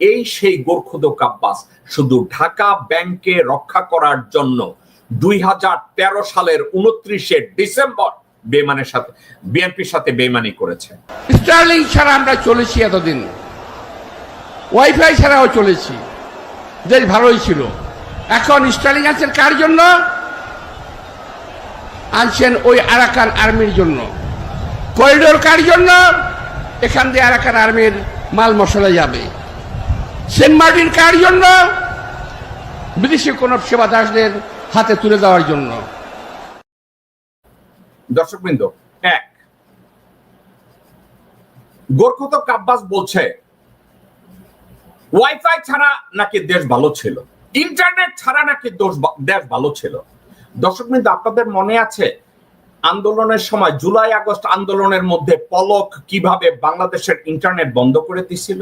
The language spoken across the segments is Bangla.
এই সেই গোর্খদক আব্বাস শুধু ঢাকা ব্যাংকে রক্ষা করার জন্য দুই হাজার তেরো সালের উনত্রিশে ডিসেম্বর বেমানের সাথে, বিএনপির সাথে বেমানি করেছে। স্টার্লিং ছাড়া আমরা চলেছি এতদিন। ওয়াইফাই ছাড়াও চলেছি। দেশ ভালোই ছিল। এখন স্টার্লিং আনছেন কার জন্য? আনছেন ওই আরাকান আর্মির জন্য। করিডোর কার জন্য? এখান দিয়ে আরাকান আর্মির মাল মশলা যাবে। সেন্ট মার্টিন কার জন্য? বিদেশি কোন সেবা দাসদের হাতে তুলে দেওয়ার জন্য। দর্শকবৃন্দ এক। গোর্খতক আব্বাস বলছে ওয়াইফাই ছাড়া নাকি দেশ ভালো ছিল? ইন্টারনেট ছাড়া নাকি দেশ ভালো ছিল? দর্শকবৃন্দ আপনাদের মনে আছে আন্দোলনের সময় জুলাই আগস্ট আন্দোলনের মধ্যে পলক কীভাবে বাংলাদেশের ইন্টারনেট বন্ধ করে দিছিল?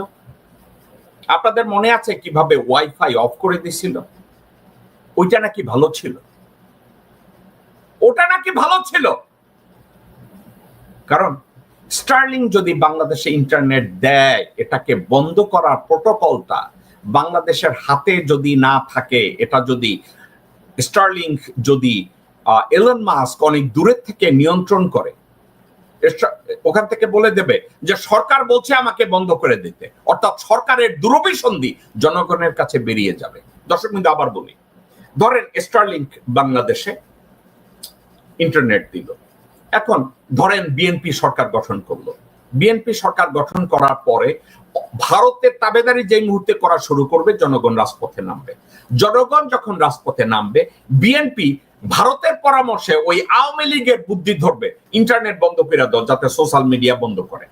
আপনাদের মনে আছে কীভাবে ওয়াইফাই অফ করে দিছিল? ওইটা নাকি ভালো ছিল? ওটা নাকি ভালো ছিল? কারণ স্টার্লিং যদি বাংলাদেশে ইন্টারনেট দেয়, এটাকে বন্ধ করার প্রোটোকলটা বাংলাদেশের হাতে যদি না থাকে, এটা যদি স্টার্লিং যদি এলন মাস্ক অনেক দূরের থেকে নিয়ন্ত্রণ করে ওখান থেকে বলে দেবে যে সরকার বলছে আমাকে বন্ধ করে দিতে। অর্থাৎ সরকারের দুরভিসন্ধি জনগণের কাছে বেরিয়ে যাবে। দর্শক আবার বলি। ধরেন স্টারলিংক বাংলাদেশে ইন্টারনেট দিল। এখন ধরেন বিএনপি সরকার গঠন করল। বিএনপি সরকার গঠন করার পরে ভারতের তাবেদারি যেই মুহূর্তে করা শুরু করবে, জনগণ রাজপথে নামবে। জনগণ যখন রাজপথে নামবে বিএনপি ভারতের পরামর্শে ওই আওয়ামী লীগের বুদ্ধি ধরবে। ইন্টারনেট বন্ধ করে দাও যাতে সোশ্যাল মিডিয়া বন্ধ করে।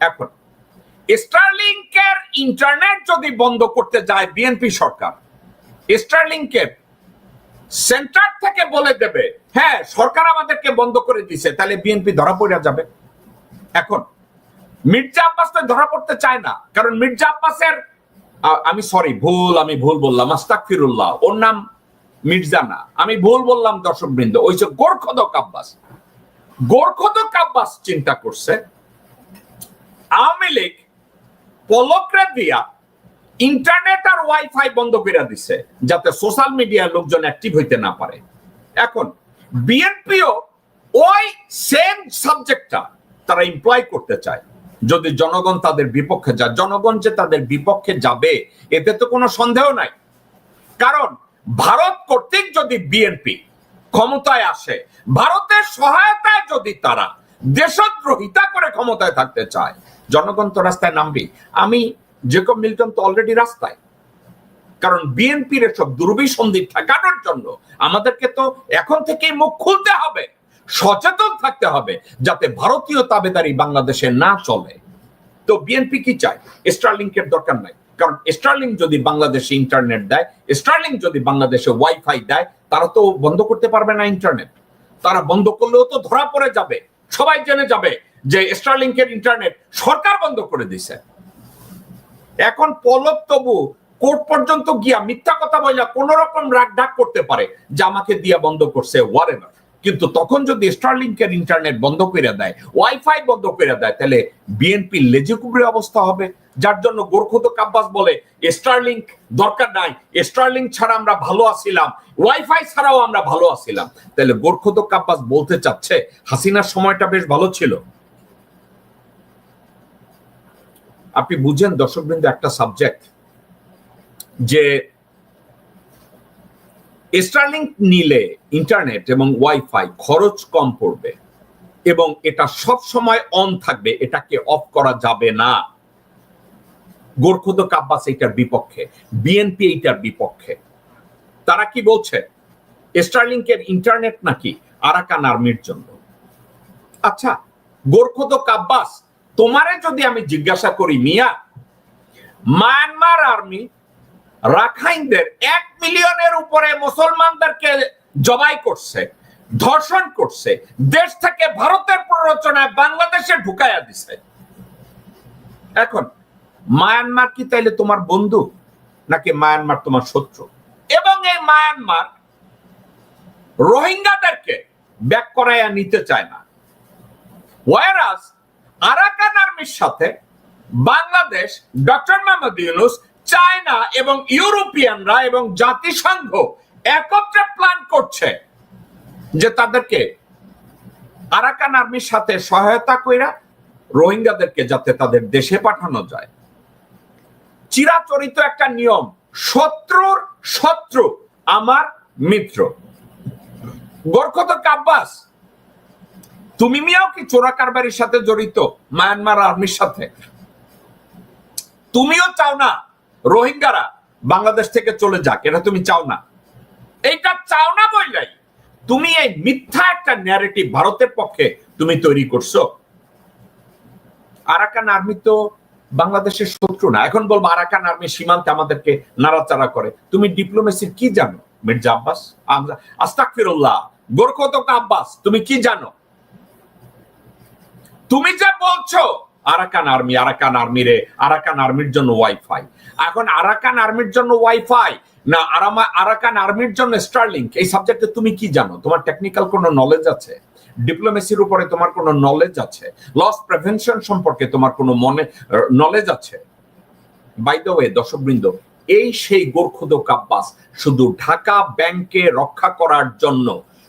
এখন, স্টারলিংকের ইন্টারনেট যদি বন্ধ করতে যায় বিএনপি সরকার, স্টারলিংকের সেন্টার থেকে বলে দেবে হ্যাঁ সরকার আমাদেরকে বন্ধ করে দিছে, তাহলে বিএনপি ধরা পড়ে যাবে। এখন, মির্জা আব্বাস তো ধরা পড়তে চায় না, কারণ মির্জা আব্বাসের আমি সরি ভুল, আমি ভুল বললাম আস্তাকফিরুল্লাহ ওর নাম মির্জা না আমি ভুল বললাম দর্শক বৃন্দ ওই যে গোর্খদক আব্বাস গোর্খদক আব্বাস চিন্তা করছে, আওয়ামী লীগ পলকরে দিয়া ইন্টারনেট আর ওয়াইফাই বন্ধ করে দিছে, যাতে সোশ্যাল মিডিয়ার লোকজন অ্যাক্টিভ হইতে না পারে। এখন বিএনপিও ওই সেম সাবজেক্টটা তারা ইমপ্লয় করতে চায়। যদি জনগণ তাদের বিপক্ষে যায়, জনগণ যে তাদের বিপক্ষে যাবে, এতে তো কোনো সন্দেহ নাই। কারণ, ভারত কর্তৃক যদি বিএনপি ক্ষমতায় আসে, ভারতের সহায়তায় যদি তারা দেশদ্রোহিতা করে ক্ষমতায় থাকতে চায়, জনগণ তো রাস্তায় নামবে। আমি জেকব মিল্টন তো অলরেডি রাস্তায়। কারণ বিএনপির এসব দুর্বিসন্ধি ঠেকানোর জন্য আমাদেরকে তো এখন থেকেই মুখ খুলতে হবে, সচেতন থাকতে হবে, যাতে ভারতীয় তাবেদারি বাংলাদেশে না চলে। তো বিএনপি কি চায়? স্টারলিংকের দরকার নাই। কারণ স্টারলিং যদি বাংলাদেশে ইন্টারনেট দেয় স্টারলিং যদি বাংলাদেশে ওয়াইফাই দেয়, তারা তো বন্ধ করতে পারবে না ইন্টারনেট তারা বন্ধ করলেও তো ধরা পড়ে যাবে। সবাই জেনে যাবে যে স্টারলিংকের ইন্টারনেট সরকার বন্ধ করে দিছে এখন পলক তবু কোর্ট পর্যন্ত গিয়া মিথ্যা কথা বললা কোন রকম রাগ ডাক করতে পারে যে আমাকে দিয়া বন্ধ করছে ওয়ারেভার কিন্তু তখন যদি স্টারলিংকের ইন্টারনেট বন্ধ করে দেয় ওয়াইফাই বন্ধ করে দেয়, তাহলে বিএনপি লেজুকুবরি অবস্থা হবে। যার জন্য গোর্খত কাব্বাস বলে স্টারলিংক দরকার নাই স্টারলিংক ছাড়া আমরা ভালো আছিলাম ওয়াইফাই ছাড়াও আমরা ভালো আছিলাম। তাহলে গোর্খত কাব্বাস বলতে চাচ্ছে, হাসিনার সময়টা বেশ ভালো ছিল। আপনি বুঝেন দর্শকবৃন্দ একটা সাবজেক্ট যে স্টারলিংক নিলে ইন্টারনেট এবং ওয়াইফাই খরচ কম পড়বে এবং এটা সব সময় অন থাকবে, এটাকে অফ করা যাবে না। কাব্বাস এইটার বিপক্ষে বিএনপি এইটার বিপক্ষে। তারা কি বলছে? স্টারলিংকের ইন্টারনেট নাকি আরাকান আর্মির জন্য? আচ্ছা গোর্খদ কাব্বাস, তোমারে যদি আমি জিজ্ঞাসা করি মিয়া, মায়ানমার আর্মি রাখাইনদের এক মিলিয়নের উপরে মুসলমানদেরকে জবাই করছে, ধর্ষণ করছে, দেশ থেকে ভারতের প্ররোচনায় বাংলাদেশে ঢুকাইয়া দিছে। এখন, মায়ানমার কি তাইলে তোমার বন্ধু, নাকি মায়ানমার তোমার শত্রু? এবং এই মায়ানমার রোহিঙ্গাদেরকে ব্যাক করাইয়া নিতে চায় না। ওয়ারাস আরাকান আর্মির সাথে বাংলাদেশ, ডক্টর মোহাম্মদ ইউনুস চায়না এবং ইউরোপিয়ানরা এবং জাতিসংঘ একত্রে প্ল্যান করছে যে তাদেরকে আরাকান আর্মির সাথে সহায়তা কইরা রোহিঙ্গাদেরকে যাতে তাদের দেশে পাঠানো যায়। চিরাচরিত একটা নিয়ম, শত্রুর শত্রু আমার মিত্র। গোরখত কাব্বাস, তুমি মিয়াও কি চোরা কারবারির সাথে জড়িত মায়ানমার আর্মির সাথে? তুমিও চাও না রোহিঙ্গারা বাংলাদেশ থেকে চলে যাক, এটা তুমি চাও না। এইটা চাও না বললাই তুমি এই মিথ্যা একটা ন্যারেটিভ ভারতের পক্ষে তুমি তৈরি করছ। আরাকান আর্মি তো বাংলাদেশের শত্রু না। এখন বলব আরাকান আর্মি সীমান্তে আমাদেরকে নাড়াচাড়া করে। তুমি ডিপ্লোমেসির কি জানো, মির্জা আব্বাস? আস্তাক ফিরুল্লাহ গোরখতক আব্বাস, তুমি কি জানো? তুমি যে বলছো আরাকান আর্মি আরাকান আর্মি রে আরাকান আর্মির জন্য ওয়াইফাই এখন আরাকান আর্মির জন্য ওয়াইফাই না, আরামা, আরাকান আর্মির জন্য স্টারলিংক এই সাবজেক্টে তুমি কি জানো? তোমার টেকনিক্যাল কোনো নলেজ আছে? ডিপ্লোমেসির উপরে তোমার কোনো নলেজ আছে? লস প্রিভেনশন সম্পর্কে তোমার কোনো মনে নলেজ আছে? বাই দ্য ওয়ে দর্শকবৃন্দ, এই সেই গোর্খদ কাব্বাস শুধু ঢাকা ব্যাংকে রক্ষা করার জন্য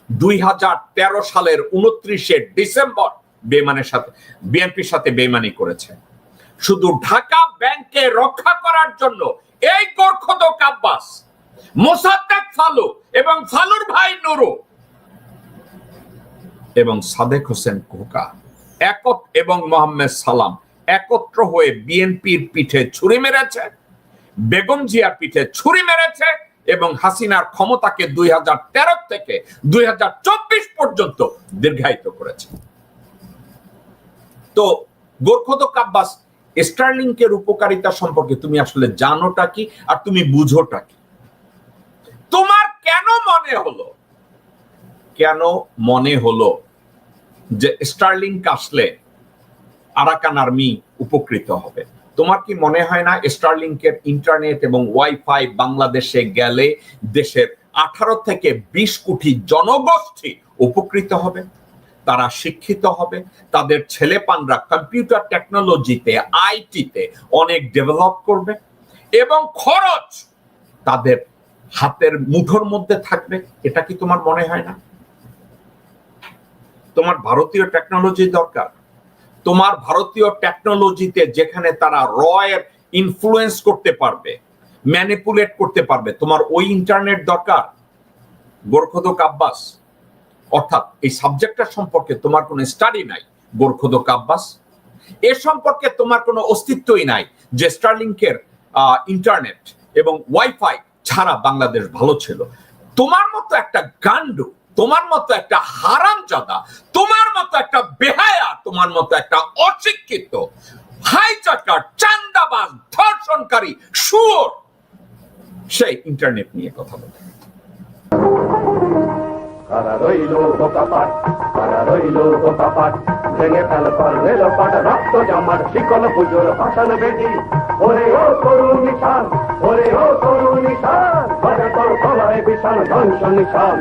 দুই হাজার তেরো সালের উনত্রিশে ডিসেম্বর বেমানের সাথে, বিএনপির সাথে বেমানি করেছে। শুধু ঢাকা ব্যাংকে রক্ষা করার জন্য এই গোর্খদ কাব্বাস মোসাদ্দেক ফালু এবং ফালুর ভাই নুরু এবং সাদেক হোসেন কোকা একত এবং মোহাম্মদ সালাম একত্র হয়ে বিএনপির পিঠে ছুরি মেরেছে, বেগম জিয়ার পিঠে ছুরি মেরেছে এবং হাসিনার ক্ষমতাকে দুই হাজার তেরো থেকে দুই হাজার চব্বিশ পর্যন্ত দীর্ঘায়িত করেছে। তো গোর্খদ কাব্বাস স্টার্লিংকের উপকারিতা সম্পর্কে তুমি আসলে জানোটা কি আর তুমি বুঝোটা কি? তোমার কেন মনে হলো? কেন মনে হলো যে স্টার্লিংক আসলে আরাকান আর্মি উপকৃত হবে? তোমার কি মনে হয় না স্টারলিংকের ইন্টারনেট এবং ওয়াইফাই বাংলাদেশে গেলে দেশের আঠারো থেকে বিশ কোটি জনগোষ্ঠী উপকৃত হবে? তারা শিক্ষিত হবে, তাদের ছেলেপানরা কম্পিউটার টেকনোলজিতে আইটিতে অনেক ডেভেলপ করবে এবং খরচ তাদের হাতের মুঠোর মধ্যে থাকবে। এটা কি তোমার মনে হয় না? তোমার ভারতীয় টেকনোলজি দরকার। তোমার ভারতীয় টেকনোলজিতে যেখানে তারা রয়ের ইনফ্লুয়েন্স করতে পারবে ম্যানিপুলেট করতে পারবে, তোমার ওই ইন্টারনেট দরকার। গোরখদক আব্বাস অর্থাৎ এই সাবজেক্টটা সম্পর্কে তোমার কোনো স্টাডি নাই, গোরখদক আব্বাস। এ সম্পর্কে তোমার কোনো অস্তিত্বই নাই যে স্টারলিংকের ইন্টারনেট এবং ওয়াইফাই ছাড়া বাংলাদেশ ভালো ছিল। তোমার মতো একটা গান্ডু তোমার মতো একটা হারামজাদা, তোমার মতো একটা বেহায়া, তোমার মতো একটা অশিক্ষিত হাইচাকার চান্দাবাজ, ধর্ষণকারী সুর সেই ইন্টারনেট নিয়ে কথা বলে। কারা রইল বোকাপাট কারা রইল বোকাপাট ভেঙে ফেল পর রেল পাট রক্ত জামার শিকল পুজোর ভাষণ বেদি ওরে ও তরুণ নিশান ওরে ও তোর ধ্বংস নিশান